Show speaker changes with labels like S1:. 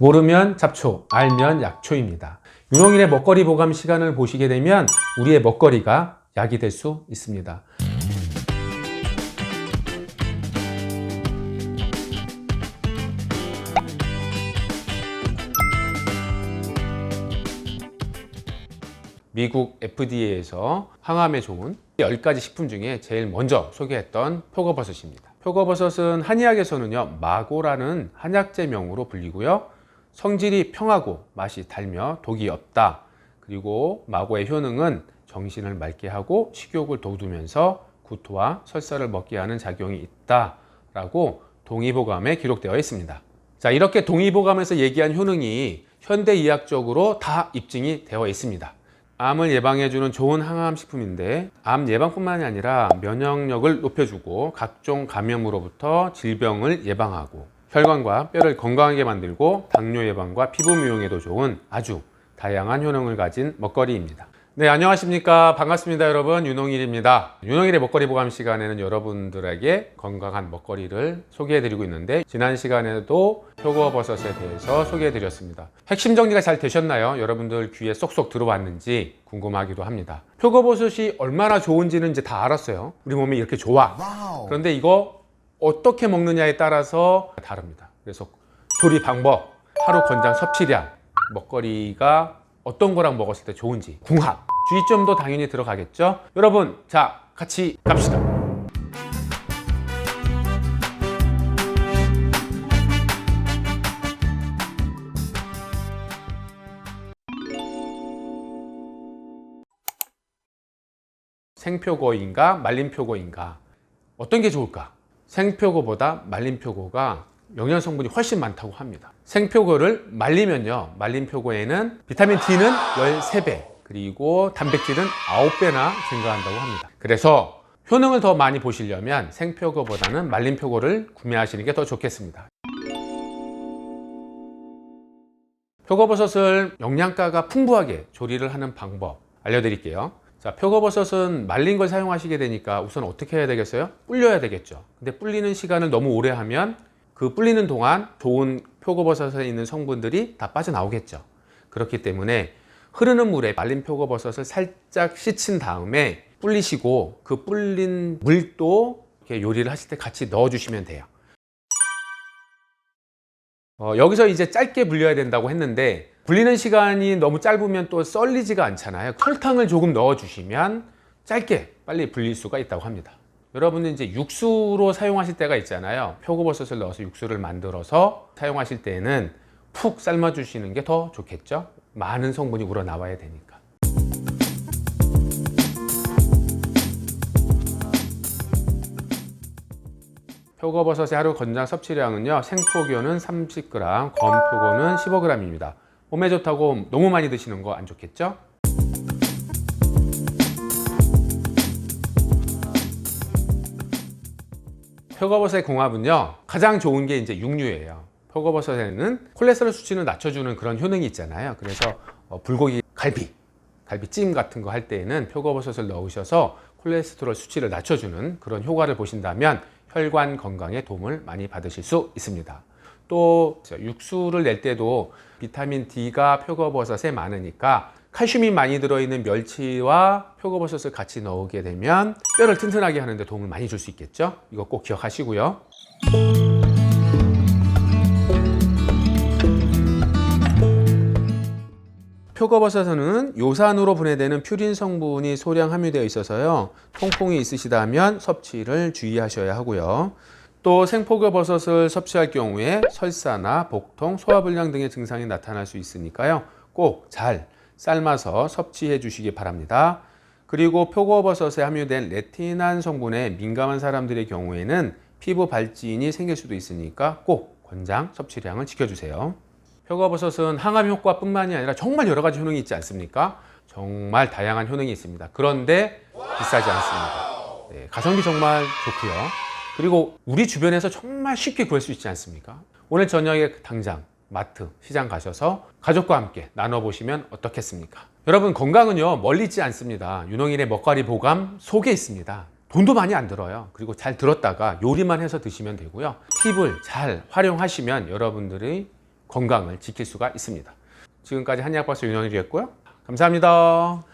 S1: 모르면 잡초, 알면 약초입니다. 윤홍일의 먹거리 보감 시간을 보시게 되면 우리의 먹거리가 약이 될 수 있습니다. 미국 FDA에서 항암에 좋은 10가지 식품 중에 제일 먼저 소개했던 표고버섯입니다. 표고버섯은 한의학에서는요, 마고라는 한약재명으로 불리고요. 성질이 평하고 맛이 달며 독이 없다. 그리고 마고의 효능은 정신을 맑게 하고 식욕을 돋우면서 구토와 설사를 먹게 하는 작용이 있다라고 동의보감에 기록되어 있습니다. 자, 이렇게 동의보감에서 얘기한 효능이 현대의학적으로 다 입증이 되어 있습니다. 암을 예방해주는 좋은 항암 식품인데 암 예방뿐만이 아니라 면역력을 높여주고 각종 감염으로부터 질병을 예방하고 혈관과 뼈를 건강하게 만들고 당뇨 예방과 피부 미용에도 좋은 아주 다양한 효능을 가진 먹거리입니다. 네, 안녕하십니까. 반갑습니다, 여러분. 윤홍일입니다. 윤홍일의 먹거리 보감 시간에는 여러분들에게 건강한 먹거리를 소개해드리고 있는데, 지난 시간에도 표고버섯에 대해서 소개해드렸습니다. 핵심 정리가 잘 되셨나요? 여러분들 귀에 쏙쏙 들어왔는지 궁금하기도 합니다. 표고버섯이 얼마나 좋은지는 이제 다 알았어요. 우리 몸에 이렇게 좋아. 그런데 이거 어떻게 먹느냐에 따라서 다릅니다. 그래서 조리 방법, 하루 권장 섭취량, 먹거리가 어떤 거랑 먹었을 때 좋은지 궁합. 주의점도 당연히 들어가겠죠? 여러분 자 같이 갑시다. 생표고인가 말린 표고인가 어떤 게 좋을까 생표고보다 말린 표고가 영양 성분이 훨씬 많다고 합니다. 생표고를 말리면요. 말린 표고에는 비타민 D는 13배, 그리고 단백질은 9배나 증가한다고 합니다. 그래서 효능을 더 많이 보시려면 생표고보다는 말린 표고를 구매하시는 게 더 좋겠습니다. 표고버섯을 영양가가 풍부하게 조리를 하는 방법 알려드릴게요. 자, 표고버섯은 말린 걸 사용하시게 되니까 우선 어떻게 해야 되겠어요? 불려야 되겠죠. 근데 불리는 시간을 너무 오래 하면 그 불리는 동안 좋은 표고버섯에 있는 성분들이 다 빠져나오겠죠. 그렇기 때문에 흐르는 물에 말린 표고버섯을 살짝 씻은 다음에 불리시고 그 불린 물도 요리를 하실 때 같이 넣어주시면 돼요. 어, 여기서 이제 짧게 불려야 된다고 했는데 불리는 시간이 너무 짧으면 또 썰리지가 않잖아요. 설탕을 조금 넣어 주시면 짧게 빨리 불릴 수가 있다고 합니다. 여러분은 이제 육수로 사용하실 때가 있잖아요. 표고버섯을 넣어서 육수를 만들어서 사용하실 때에는 푹 삶아 주시는 게 더 좋겠죠. 많은 성분이 우러나와야 되니까. 표고버섯의 하루 권장 섭취량은요. 생표고는 30g, 건표고는 15g입니다. 몸에 좋다고 너무 많이 드시는 거 안 좋겠죠? 표고버섯의 궁합은요 가장 좋은 게 이제 육류예요 표고버섯에는 콜레스테롤 수치를 낮춰주는 그런 효능이 있잖아요 그래서 어, 불고기 갈비 갈비찜 같은 거 할 때에는 표고버섯을 넣으셔서 콜레스테롤 수치를 낮춰주는 그런 효과를 보신다면 혈관 건강에 도움을 많이 받으실 수 있습니다 또 육수를 낼 때도 비타민 D가 표고버섯에 많으니까 칼슘이 많이 들어있는 멸치와 표고버섯을 같이 넣게 되면 뼈를 튼튼하게 하는데 도움을 많이 줄 수 있겠죠? 이거 꼭 기억하시고요. 표고버섯은 요산으로 분해되는 퓨린 성분이 소량 함유되어 있어서요. 통풍이 있으시다 면 섭취를 주의하셔야 하고요. 또 생포교버섯을 섭취할 경우에 설사나 복통, 소화불량 등의 증상이 나타날 수 있으니까요. 꼭 잘 삶아서 섭취해 주시기 바랍니다. 그리고 표고버섯에 함유된 레티난 성분에 민감한 사람들의 경우에는 피부 발진이 생길 수도 있으니까 꼭 권장 섭취량을 지켜주세요. 표고버섯은 항암 효과뿐만이 아니라 정말 여러 가지 효능이 있지 않습니까? 정말 다양한 효능이 있습니다. 그런데 비싸지 않습니다. 네, 가성비 정말 좋고요. 그리고 우리 주변에서 정말 쉽게 구할 수 있지 않습니까? 오늘 저녁에 당장 마트, 시장 가셔서 가족과 함께 나눠보시면 어떻겠습니까? 여러분 건강은요 멀리 있지 않습니다. 윤홍일의 먹거리 보감 속에 있습니다. 돈도 많이 안 들어요. 그리고 잘 들었다가 요리만 해서 드시면 되고요. 팁을 잘 활용하시면 여러분들이 건강을 지킬 수가 있습니다. 지금까지 한의학박사 윤원일이었고요. 감사합니다.